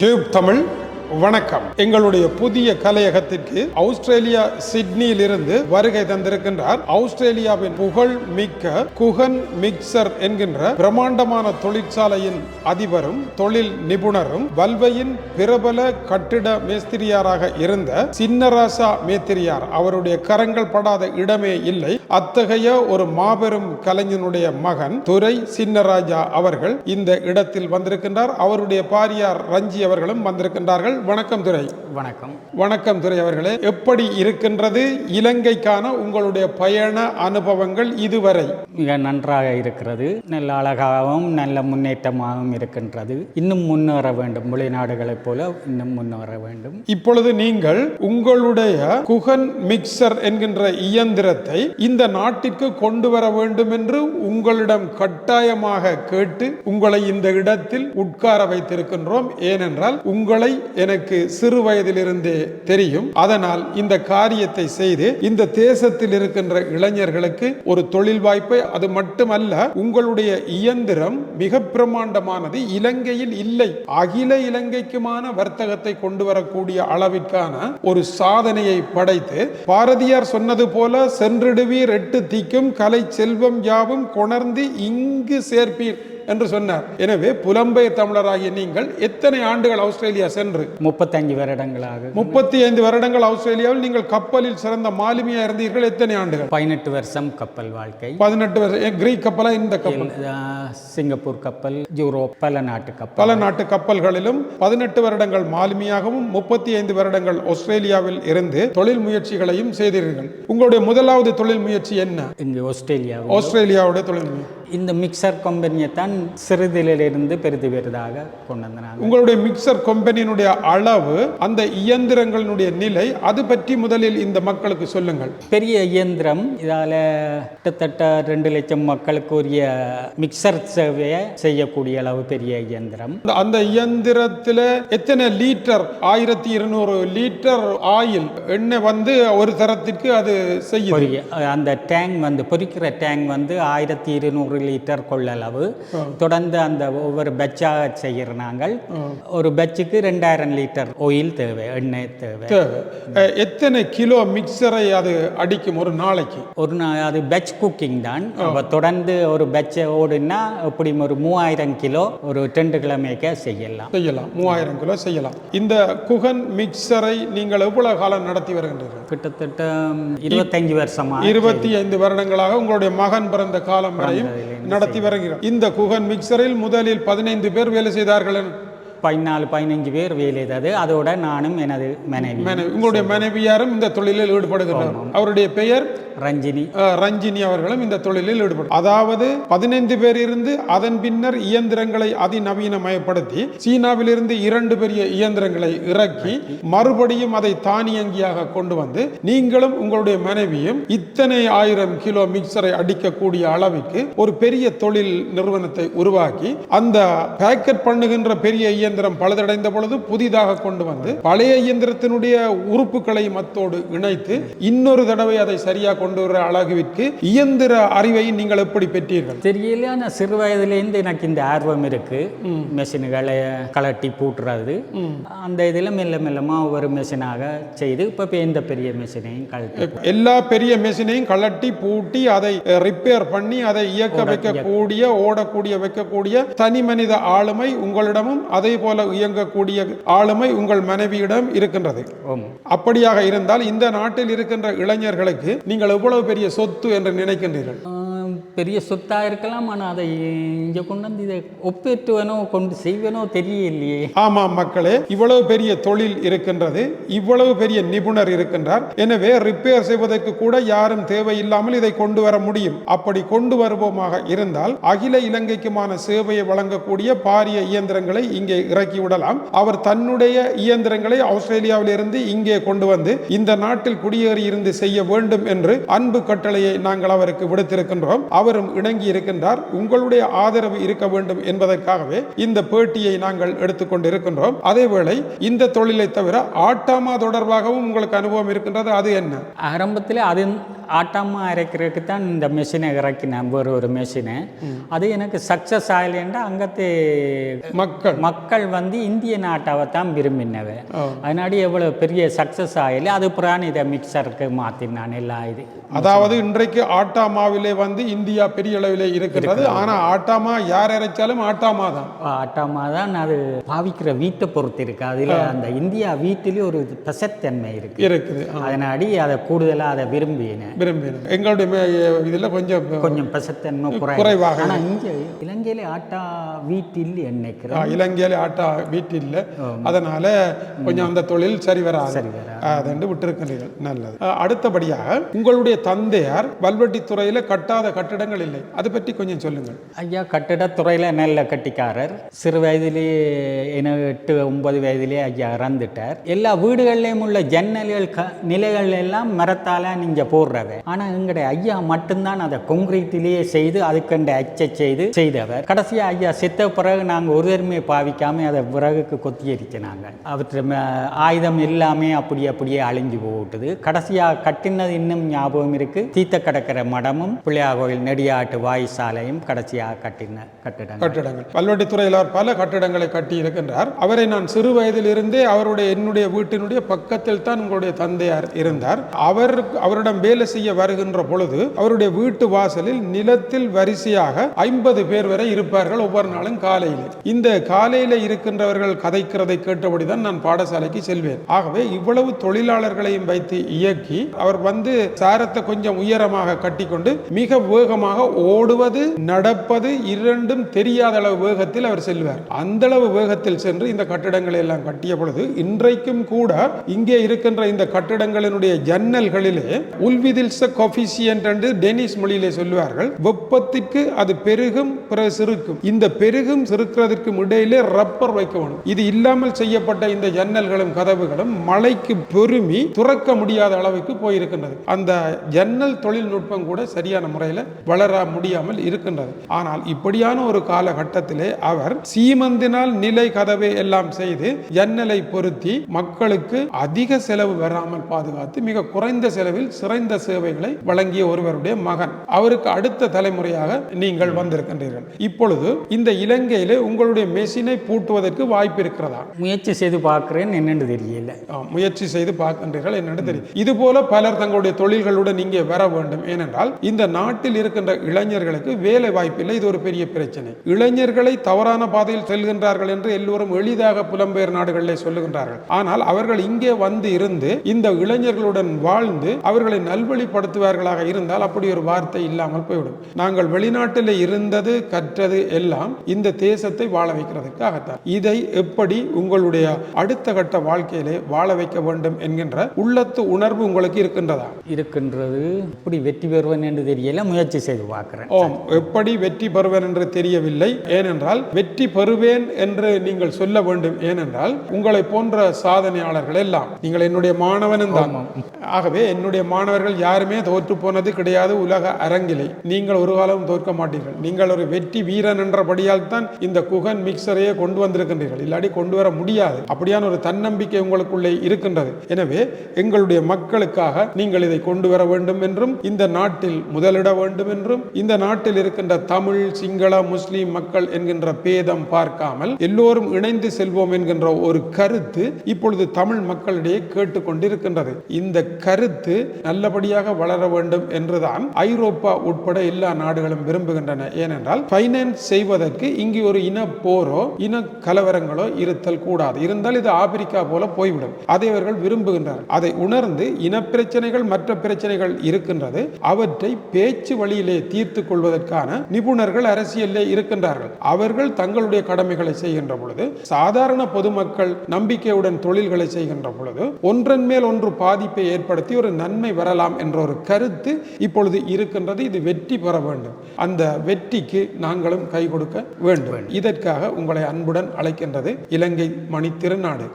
Tube Tamil வணக்கம். எங்களுடைய புதிய கலையகத்திற்கு ஆஸ்திரேலியா சிட்னியில் இருந்து வருகை தந்திருக்கின்றார். ஆஸ்திரேலியாவின் புகழ் மிக்க குகன் மிக்சர் என்கின்ற பிரமாண்டமான தொழிற்சாலையின் அதிபரும் தொழில் நிபுணரும் வல்வையின் பிரபல கட்டிட மேஸ்திரியாராக இருந்த சின்னராசா மேத்திரியார் அவருடைய கரங்கள் படாத இடமே இல்லை. அத்தகைய ஒரு மாபெரும் கலைஞனுடைய மகன் துரை சின்னராஜா அவர்கள் இந்த இடத்தில் வந்திருக்கின்றார். அவருடைய பாரியார் ரஞ்சி அவர்களும் வந்திருக்கின்றார்கள். வணக்கம் துரை. வணக்கம். வணக்கம் துரை அவர்களே. எப்படி இருக்கின்றது? இலங்கைக்கான உங்களுடைய பயண அனுபவங்கள் இதுவரை. மிக நன்றாக இருக்கிறது. நல்ல அழகாகவும் நல்ல முன்னேற்றமாகவும் இருக்கின்றது. இன்னும் முன்னேற வேண்டும். வெளிநாடுகளைப் போல இன்னும் முன்னேற வேண்டும். இப்பொழுது நீங்கள் உங்களுடைய குகன் மிக்சர் என்கின்ற இயந்திரத்தை இந்த நாட்டிற்கு கொண்டு வர வேண்டும் என்று உங்களிடம் கட்டாயமாக கேட்டு உங்களை இந்த இடத்தில் உட்கார வைத்திருக்கின்றோம். ஏனென்றால் உங்களை எனக்கு சிறு வயதிலிருந்தே தெரியும். அதனால் இந்த காரியத்தை செய்து இந்த தேசத்தில் இருக்கின்ற இளைஞர்களுக்கு ஒரு தொழில் வாய்ப்பை அது மட்டுமல்ல உங்களுடைய இயந்திரம் மிக பிரமாண்டமானது இலங்கையில் இல்லை. அகில இலங்கைக்குமான வர்த்தகத்தை கொண்டு வரக்கூடிய அளவிற்கான ஒரு சாதனையை படைத்து பாரதியார் சொன்னது போல சென்றிடுவீர் எட்டு திக்கும் கலை செல்வம் யாவும் கொணர்ந்து இங்கு சேர்ப்பீர். என்று சொன்னார். எனவே புலம்பெயர் தமிழராகிய நீங்கள் எத்தனை ஆண்டுகள் ஆஸ்திரேலியா சென்று? முப்பத்தஞ்சு வருடங்களாக. முப்பத்தி ஐந்து வருடங்கள் ஆஸ்திரேலியாவில் நீங்கள் கப்பலில் சிறந்த மாலுமியா இருந்தீர்கள் எத்தனை ஆண்டுகள்? பதினெட்டு வருஷம் கப்பல் வாழ்க்கை. பதினெட்டு வருஷம். கிரீக் கப்பலா இந்த கப்பல்? சிங்கப்பூர் கப்பல் யூரோப் பல நாட்டு கப்பல். பல நாட்டு கப்பல்களிலும் பதினெட்டு வருடங்கள் மாலுமியாகவும் முப்பத்தி ஐந்து வருடங்கள் ஆஸ்திரேலியாவில் இருந்து தொழில் முயற்சிகளையும் செய்தீர்கள். உங்களுடைய முதலாவது தொழில் முயற்சி என்ன? இங்கு ஆஸ்திரேலியா ஆஸ்திரேலியாவுடைய தொழில் முயற்சி. இந்த மிக்சர் கம்பெனியை தான் சிறிதிலிருந்து பெரிது பெரிதாக கொண்டு வந்தாங்க உங்களுடைய மிக்சர் கம்பெனியினுடைய அளவு அந்த இயந்திரங்களினுடைய நிலை அது பற்றி முதலில் இந்த மக்களுக்கு சொல்லுங்கள். பெரிய இயந்திரம் இதால் கிட்டத்தட்ட ரெண்டு லட்சம் மக்களுக்கு உரிய மிக்சர் சேவையை செய்யக்கூடிய அளவு பெரிய இயந்திரம். அந்த- இயந்திரத்தில் எத்தனை லிட்டர் ஆயிரத்தி இருநூறு லிட்டர் ஆயில் எண்ணெய் வந்து ஒரு தரத்திற்கு அது செய்யும் அந்த டேங்க் வந்து பொரிக்கிற டேங்க் வந்து ஆயிரத்தி இருநூறு லிட்டர் கொள்ளளவு. தொடர்ந்து அந்த ஒவ்வொரு பேட்சாக செய்கிற நாங்கள். ஒரு பேட்சுக்கு ரெண்டாயிரம் லிட்டர் ஆயில் தேவை எண்ணெய் தேவை. எத்தனை கிலோ மிக்சரை அது அடிக்கும் ஒரு நாளைக்கு? ஒரு நாள் அது பேட்ச் குக்கிங் தான். தொடர்ந்து ஒரு பேட்சை ஓடுனா எப்படியும் ஒரு மூவாயிரம் கிலோ ஒரு ரெண்டு கிழமைக்க செய்யலாம். செய்யலாம். மூவாயிரம் கிலோ செய்யலாம். இந்த குகன் மிக்சரை நீங்கள் எவ்வளவு காலம் நடத்தி வருகின்றீர்கள்? கிட்டத்தட்ட இருபத்தஞ்சு வருஷமா இருபத்தி ஐந்து வருடங்களாக உங்களுடைய மகன் பிறந்த காலம் வரையும் நடத்தி வருகிறார். இந்த குகன் மிக்சரில் முதலில் பதினைந்து பேர் வேலை செய்தார்கள் பதினாலு பதினஞ்சு பேர் வேலை செய்தது அதோட நானும் எனது மனைவி. மனைவி. உங்களுடைய மனைவியாரும் இந்த தொழிலில் ஈடுபடுகிறார். அவருடைய பெயர் ரஞ்சினி. ரஞ்சினி அவர்களும் இந்த தொழிலில் ஈடுபடும். அதாவது பதினைந்து பேர் இருந்து அதன் பின்னர் இயந்திரங்களை அதிநவீனமயப்படுத்தி சீனாவிலிருந்து இரண்டு பெரிய இயந்திரங்களை இறக்கி மறுபடியும் அதை தானியங்கியாக கொண்டு வந்து நீங்களும் உங்களுடைய மனைவியும் இத்தனை ஆயிரம் கிலோ மிக்சரை அடிக்கக்கூடிய அளவுக்கு ஒரு பெரிய தொழில் நிறுவனத்தை உருவாக்கி அந்த பேக்கெட் பண்ணுகின்ற பெரிய இயந்திரம் பழுதடைந்த பொழுது புதிதாக கொண்டு வந்து பழைய இயந்திரத்தினுடைய உறுப்புகளை மத்தோடு இணைத்து இன்னொரு தடவை அதை சரியாக கொண்டு வர அளவிற்கு இயந்திர அறிவை நீங்கள் எப்படி பெற்றீர்கள்? தெரியல சிறு வயதுலேருந்து எனக்கு இந்த ஆர்வம் இருக்கு. மெஷின்களை கலட்டி பூட்டுறது. அந்த இதில் மெல்ல மெல்லமாக ஒவ்வொரு மெஷினாக செய்து இப்போ இந்த பெரிய மெஷினையும் கழட்டி எல்லா பெரிய மெஷினையும் கலட்டி பூட்டி அதை ரிப்பேர் பண்ணி அதை இயக்க வைக்கக்கூடிய ஓடக்கூடிய வைக்கக்கூடிய தனி மனித ஆளுமை உங்களிடமும் அதே போல இயங்கக்கூடிய ஆளுமை உங்கள் மனைவியிடம் இருக்கின்றது. அப்படியாக இருந்தால் இந்த நாட்டில் இருக்கின்ற இளைஞர்களுக்கு நீங்கள் எவ்வளவு பெரிய சொத்து என்று நினைக்கின்றீர்கள்? பெரிய சொத்தாக இருக்கலாம் ஆனால் அதை இங்கே கொண்டு வந்து இதை ஒப்பேற்றுவனோ கொண்டு செய்வனோ தெரியலையே ஆமாம் மக்களே இவ்வளவு பெரிய தொழில் இருக்கின்றது இவ்வளவு பெரிய நிபுணர் இருக்கின்றார். எனவே ரிப்பேர் செய்வதற்கு கூட யாரும் தேவையில்லாமல் இதை கொண்டு வர முடியும். அப்படி கொண்டு வருவோமாக இருந்தால் அகில இலங்கைக்குமான சேவையை வழங்கக்கூடிய பாரிய இயந்திரங்களை இங்கே இறக்கி விடலாம். அவர் தன்னுடைய இயந்திரங்களை ஆஸ்திரேலியாவில் இருந்து இங்கே கொண்டு வந்து இந்த நாட்டில் குடியேறி இருந்து செய்ய வேண்டும் என்று அன்பு கட்டளையை நாங்கள் அவருக்கு விடுத்திருக்கின்றோம். அவர் அவரும் இணங்கி இருக்கின்றார் உங்களுடைய ஆதரவு இருக்க வேண்டும் என்பதற்காகவே இந்த பேட்டியை நாங்கள் எடுத்துக்கொண்டு இருக்கின்றோம் அதேவேளை இந்த தொழிலை தவிர ஆட்டாமா தொடர்பாகவும் உங்களுக்கு அனுபவம் இருக்கின்றது அது என்ன? ஆரம்பத்தில் அது ஆட்டாமா அரைக்கிறதுக்கு தான் இந்த மிஷினை இறக்கினேன் வேறு ஒரு மிஷினை அது எனக்கு சக்ஸஸ் ஆகலைன்னா அங்கத்து மக்கள். மக்கள் வந்து இந்திய நாட்டாவை தான் விரும்பினவ. அதனாடி எவ்வளோ பெரிய சக்ஸஸ் ஆகலை அது புறான் இதை மிக்சருக்கு மாற்றினான் எல்லா இது. அதாவது இன்றைக்கு ஆட்டாமாவிலே வந்து இந்தியா பெரிய அளவிலே இருக்கின்றது ஆனா ஆட்டாமா யார் இறைச்சாலும் ஆட்டாமா தான் ஆட்டாமா தான் அது பாவிக்கிற வீட்டை பொறுத்து இருக்கு. அதில் அந்த இந்தியா வீட்டிலே ஒரு பசத்தன்மை இருக்கு. இருக்குது. அதனாடி அதை கூடுதலாக அதை விரும்பினேன். விரும்பினேன். எங்களுடைய இதுல கொஞ்சம் கொஞ்சம் பசத்தன்மை குறை குறைவாக ஆனால் இங்கே இலங்கையில ஆட்டா வீட்டில் நினைக்கிறேன் ஆ, இலங்கையில ஆட்டா வீட்டில் இல்லை அதனால கொஞ்சம் அந்த தொழில் சரி வராது. சரி வராது. அதென்று விட்டிருக்கிறீர்கள். நல்லது. அடுத்தபடியாக உங்களுடைய தந்தையார் வல்வெட்டித்துறையில கட்டாத கட்டிடங்கள் இல்லை அதை பற்றி கொஞ்சம் சொல்லுங்கள். ஐயா கட்டிடத்துறையில் நல்ல கட்டிக்காரர். சிறு வயதிலேயே என எட்டு ஒன்பது வயதிலே ஐயா இறந்துட்டார். எல்லா வீடுகள்லேயும் உள்ள ஜன்னல்கள் க நிலைகள் எல்லாம் மரத்தால் நீங்கள் போடுறவ ஆனால் எங்களுடைய ஐயா மட்டும்தான் அதை கொங்கிரீட்டிலேயே செய்து அதுக்கண்ட அச்சை செய்து செய்தவர். கடைசியாக ஐயா செத்த பிறகு நாங்கள் ஒரு தருமையை பாவிக்காமல் அதை விறகுக்கு கொத்தி எரிச்சினாங்க அவற்றை ஆயுதம் எல்லாமே அப்படி அப்படியே அழிஞ்சு போட்டுது. கடைசியாக கட்டினது இன்னும் ஞாபகம் இருக்கு. தீத்த கடக்கிற மடமும் பிள்ளையார் கோயில் நெடியாட்டு வாய்சாலையும் கடைசியாக கட்டின கட்டிடங்கள். கட்டிடங்கள். பல்வெட்டித்துறையில் அவர் பல கட்டிடங்களை கட்டி இருக்கின்றார். அவரை நான் சிறு வயதிலிருந்தே அவருடைய என்னுடைய வீட்டினுடைய பக்கத்தில் தான் உங்களுடைய தந்தையார் இருந்தார். அவர் அவரிடம் வேலை செய்ய வருகின்ற பொழுது அவருடைய வீட்டு வாசலில் நிலத்தில் வரிசையாக ஐம்பது பேர் வரை இருப்பார்கள் ஒவ்வொரு நாளும் காலையில். இந்த காலையில் இருக்கின்றவர்கள் கதைக்கிறதை கேட்டபடிதான் நான் பாடசாலைக்கு செல்வேன். ஆகவே இவ்வளவு தொழிலாளர்களையும் வைத்து இயக்கி அவர் வந்து சாரத்தை கொஞ்சம் உயரமாக கட்டிக்கொண்டு மிக வேகமாக ஓடுவது நடப்பது இரண்டும் தெரியாத அளவு வேகத்தில் அவர் செல்வார். அந்த அளவு வேகத்தில் சென்று இந்த கட்டிடங்களை எல்லாம் கட்டிய பொழுது இன்றைக்கும் கூட இங்கே இருக்கின்ற இந்த கட்டிடங்களினுடைய ஜன்னல்களிலே உல்விதில்ச கொஃபிசியன்ட் என்று டெனிஸ் மொழியிலே சொல்வார்கள் வெப்பத்திற்கு அது பெருகும் பிறகு சிறுக்கும். இந்த பெருகும் சிறுக்கிறதுக்கு இடையிலே ரப்பர் வைக்க வேணும் இது இல்லாமல் செய்யப்பட்ட இந்த ஜன்னல்களும் கதவுகளும் மழைக்கு பெருமி துறக்க முடியாத அளவுக்கு போயிருக்கின்றது. அந்த ஜன்னல் தொழில்நுட்பம் கூட சரியான முறையில் வளர முடியாமல் இருக்கின்றது. ஆனால் இப்படியான ஒரு காலகட்டத்திலே அவர் சீமந்தினால் நிலை கதவை எல்லாம் செய்து ஜன்னலை பொருத்தி மக்களுக்கு அதிக செலவு வராமல் பாதுகாத்து மிக குறைந்த செலவில் சிறந்த சேவைகளை வழங்கிய ஒருவருடைய மகன். அவருக்கு அடுத்த தலைமுறையாக நீங்கள் வந்திருக்கின்றீர்கள். இப்பொழுது இந்த இலங்கையிலே உங்களுடைய மெஷினை பூட்டுவதற்கு வாய்ப்பு இருக்கிறதா முயற்சி செய்து பார்க்குறேன் என்னன்னு தெரியல. முயற்சி செய்து பார்க்கின்றீர்கள் என்னன்னு தெரியும் இது போல பலர் தங்களுடைய தொழில்களுடன் இங்கே வர வேண்டும். ஏனென்றால் இந்த நாட்டில் இருக்கின்ற இளைஞர்களுக்கு வேலை வாய்ப்பில்லை இது ஒரு பெரிய பிரச்சனை. இளைஞர்களை தவறான பாதையில் செல்கின்றார்கள் என்று எல்லோரும் எளிதாக புலம்பெயர் நாடுகளில் சொல்லுகின்றார்கள். ஆனால் அவர்கள் இங்கே வந்து இருந்து இந்த இளைஞர்களுடன் வாழ்ந்து அவர்களை நல்வழிப்படுத்துவார்களாக இருந்தால் அப்படி ஒரு வார்த்தை இல்லாமல் போய்விடும். நாங்கள் வெளிநாட்டில் இருந்தது கற்றது எல்லாம் இந்த தேசத்தை வாழ வைக்கிறதுக்காகத்தான். இதை எப்படி உங்களுடைய அடுத்த கட்ட வாழ்க்கையிலே வாழ வைக்க வேண்டும் என்கின்ற உள்ளத்து உணர்வு உங்களுக்கு இருக்கின்றதா? இருக்கின்றது. இப்படி வெற்றி பெறுவேன் என்று தெரியல. முயற்சி செய்து பார்க்குறேன். ஓம் எப்படி வெற்றி பெறுவேன் என்று தெரியவில்லை. ஏனென்றால் வெற்றி பெறுவேன் என்று நீங்கள் சொல்ல வேண்டும். ஏனென்றால் உங்களை போன்ற சாதனையாளர்கள் எல்லாம் நீங்கள் என்னுடைய மாணவனும் தான். ஆகவே என்னுடைய மாணவர்கள் யாருமே தோற்று போனது கிடையாது உலக அரங்கிலே. நீங்கள் ஒரு காலம் தோற்க மாட்டீர்கள். நீங்கள் ஒரு வெற்றி வீரன் என்றபடியால் தான் இந்த குகன் மிக்சரையே கொண்டு வந்திருக்கின்றீர்கள். இல்லாட்டி கொண்டு வர முடியாது. அப்படியான ஒரு தன்னம்பிக்கை உங்களுக்குள்ளே இருக்கின்றது. எனவே எங்களுடைய மக்களுக்காக நீங்கள் இதை கொண்டு வர வேண்டும் என்றும் இந்த நாட்டில் முதலிட வேண்டும் என்றும் இந்த நாட்டில் இருக்கின்ற தமிழ் சிங்கள முஸ்லிம் மக்கள் என்கின்ற பேதம் பார்க்காமல் எல்லோரும் இணைந்து செல்வோம் என்கின்ற ஒரு கருத்து இப்பொழுது தமிழ் மக்களிடையே கேட்டுக்கொண்டிருக்கின்றது. இந்த கருத்து நல்லபடியாக வளர வேண்டும் என்றுதான் ஐரோப்பா உட்பட எல்லா நாடுகளும் விரும்புகின்றன. ஏனென்றால் பைனான்ஸ் செய்வதற்கு இங்கு ஒரு இன போரோ இன கலவரங்களோ இருத்தல் கூடாது. இருந்தால் இது ஆப்பிரிக்கா போல போய்விடும். அதை அவர்கள் விரும்புகின்றனர். அதை உணர்ந்து இன பிரச்சனைகள் மற்ற பிரச்சனைகள் இருக்கின்றது. அவற்றை பேச்சு வழியில் தீர்த்து கொள்வதற்கான நிபுணர்கள் அரசியலிலே இருக்கின்றார்கள். அவர்கள் தங்களுடைய கடமைகளை செய்கின்ற பொழுது சாதாரண பொதுமக்கள் நம்பிக்கையுடன் தொழில்களை செய்கின்ற பொழுது ஒன்றன் மேல் ஒன்று பாதிப்பை ஏற்படுத்தி ஒரு நன்மை வரலாம் என்ற ஒரு கருத்து இப்பொழுது இருக்கின்றது. இது வெற்றி பெற வேண்டும். அந்த வெற்றிக்கு நாங்களும் கை கொடுக்க வேண்டும். இதற்காக உங்களை அன்புடன் அழைக்கின்றது இலங்கை மணி திருநாடு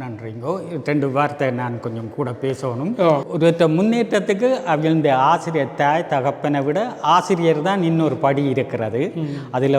நன்றிங்கோ ரெண்டு வார்த்தை நான் கொஞ்சம் கூட பேசணும். ஆ. ஒரு முன்னேற்றத்துக்கு அவங்க ஆசிரியர் தாய் தகப்பனை விட ஆசிரியர் தான் இன்னொரு படி இருக்கிறது. அதில்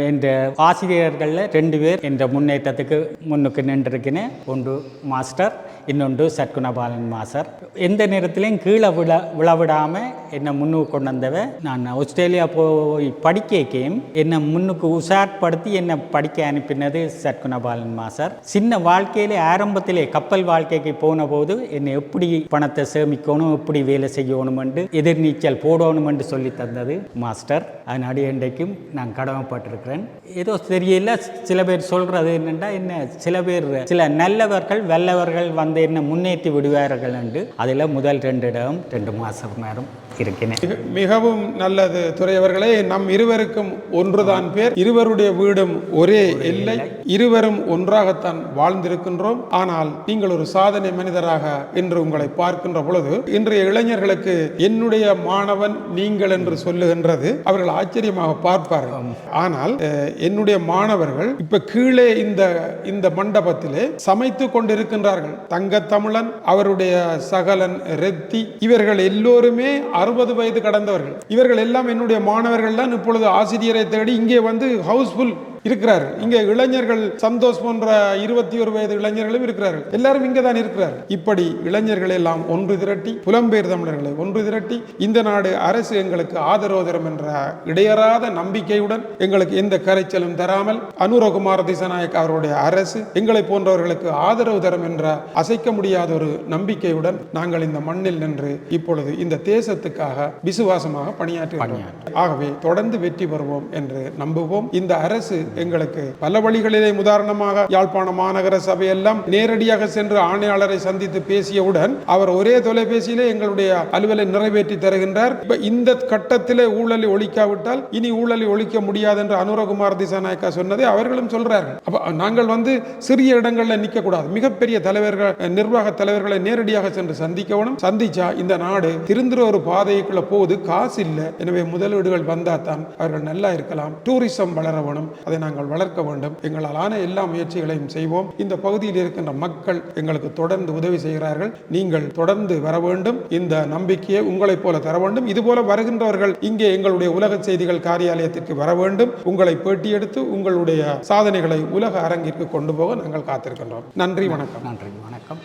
என்ற ஆசிரியர்களில் ரெண்டு பேர் என்ற முன்னேற்றத்துக்கு முன்னுக்கு நின்றிருக்கிறேன் ஒன்று மாஸ்டர் இன்னொன்று சத்குணபாலன் மாஸ்டர். எந்த நேரத்திலையும் கீழே விழ விழவிடாமல் என்னை முன்னுக்கு கொண்டு வந்தவ நான் ஆஸ்திரேலியா போய் படிக்கையும் என்னை முன்னுக்கு உஷார்படுத்தி என்னை படிக்க அனுப்பினது சத்குணபாலன் மாஸ்டர். சின்ன வாழ்க்கையிலே ஆரம்பத்திலே கப்பல் வாழ்க்கைக்கு போன போது என்னை எப்படி பணத்தை சேமிக்கணும் எப்படி வேலை செய்யணும் என்று எதிர்நீச்சல் போடணுமென்று சொல்லி தந்தது மாஸ்டர். அதனாடி இன்றைக்கும் நான் கடமைப்பட்டிருக்கிறேன். ஏதோ தெரியல சில பேர் சொல்றது என்னென்னா என்ன சில பேர் சில நல்லவர்கள் வல்லவர்கள் வந்து என்ன முன்னேற்றி விடுவார்கள் என்று. அதில் முதல் ரெண்டு இடம் ரெண்டு மாதம் நேரம் இருக்கிறேன். மிக- மிகவும் நல்லது. துறையவர்களே நம் இருவருக்கும் ஒன்றுதான் பேர். இருவருடைய வீடும் ஒரே எல்லை இருவரும் ஒன்றாகத்தான் வாழ்ந்திருக்கின்றோம். ஆனால் நீங்கள் ஒரு சாதனை மனிதராக இன்று உங்களை பார்க்கின்ற பொழுது இன்றைய இளைஞர்களுக்கு என்னுடைய மாணவன் நீங்கள் என்று சொல்லுகின்றது அவர்கள் ஆச்சரியமாக பார்ப்பார்கள். ஆனால் என்னுடைய மாணவர்கள் இப்ப கீழே இந்த இந்த மண்டபத்திலே சமைத்து கொண்டிருக்கின்றார்கள். தங்க தமிழன் அவருடைய சகலன் ரெத்தி இவர்கள் எல்லோருமே அறுபது வயது கடந்தவர்கள். இவர்கள் எல்லாம் என்னுடைய மாணவர்கள் தான். இப்பொழுது ஆசிரியரை தேடி இங்கே வந்து ஹவுஸ்ஃபுல் இருக்கிறார்கள் இங்கே இளைஞர்கள் சந்தோஷ் போன்ற இருபத்தி ஒரு வயது இளைஞர்களும் இருக்கிறார்கள். எல்லாரும் இங்கே தான் இருக்கிறார்கள் இப்படி இளைஞர்கள் எல்லாம் ஒன்று திரட்டி புலம்பெயர் தமிழர்களை ஒன்று திரட்டி இந்த நாடு அரசு எங்களுக்கு ஆதரவு தரும் என்ற இடையறாத நம்பிக்கையுடன் எங்களுக்கு எந்த கரைச்சலும் தராமல் அனுரகுமார திசநாயக் அவருடைய அரசு எங்களை போன்றவர்களுக்கு ஆதரவு தரும் என்ற அசைக்க முடியாத ஒரு நம்பிக்கையுடன் நாங்கள் இந்த மண்ணில் நின்று இப்பொழுது இந்த தேசத்துக்காக விசுவாசமாக பணியாற்றுகிறோம் ஆகவே தொடர்ந்து வெற்றி பெறுவோம் என்று நம்புவோம். இந்த அரசு எங்களுக்கு பல வழிகளிலே உதாரணமாக யாழ்ப்பாண மாநகர சபையெல்லாம் நேரடியாக சென்று ஆணையாளரை சந்தித்து பேசியவுடன் அவர் ஒரே தொலைபேசியிலே எங்களுடைய அலுவலை நிறைவேற்றி தருகின்றார். இந்த கட்டத்திலே ஊழலை ஒழிக்காவிட்டால் இனி ஊழலை ஒழிக்க முடியாது என்று அனுரகுமார் திசாநாயக்கா சொன்னதை அவர்களும் சொல்றார்கள். அப்ப நாங்கள் வந்து சிறிய இடங்களில் நிற்க கூடாது மிகப்பெரிய தலைவர்கள் நிர்வாக தலைவர்களை நேரடியாக சென்று சந்திக்கணும் சந்திச்சா இந்த நாடு திருந்துற ஒரு பாதைக்குள்ள போகுது. காசு இல்லை. எனவே முதலீடுகள் வந்தா தான் அவர்கள் நல்லா இருக்கலாம். டூரிசம் வளரவனும் அதை அதை நாங்கள் வளர்க்க வேண்டும். எங்களால் ஆன எல்லா முயற்சிகளையும் செய்வோம். இந்த பகுதியில் இருக்கின்ற மக்கள் எங்களுக்கு தொடர்ந்து உதவி செய்கிறார்கள். நீங்கள் தொடர்ந்து வர வேண்டும். இந்த நம்பிக்கையை உங்களைப் போல தர வேண்டும். இதுபோல வருகின்றவர்கள் இங்கே எங்களுடைய உலக செய்திகள் காரியாலயத்திற்கு வர வேண்டும். உங்களை பேட்டி எடுத்து உங்களுடைய சாதனைகளை உலக அரங்கிற்கு கொண்டு போக நாங்கள் காத்திருக்கின்றோம். நன்றி வணக்கம். நன்றி வணக்கம்.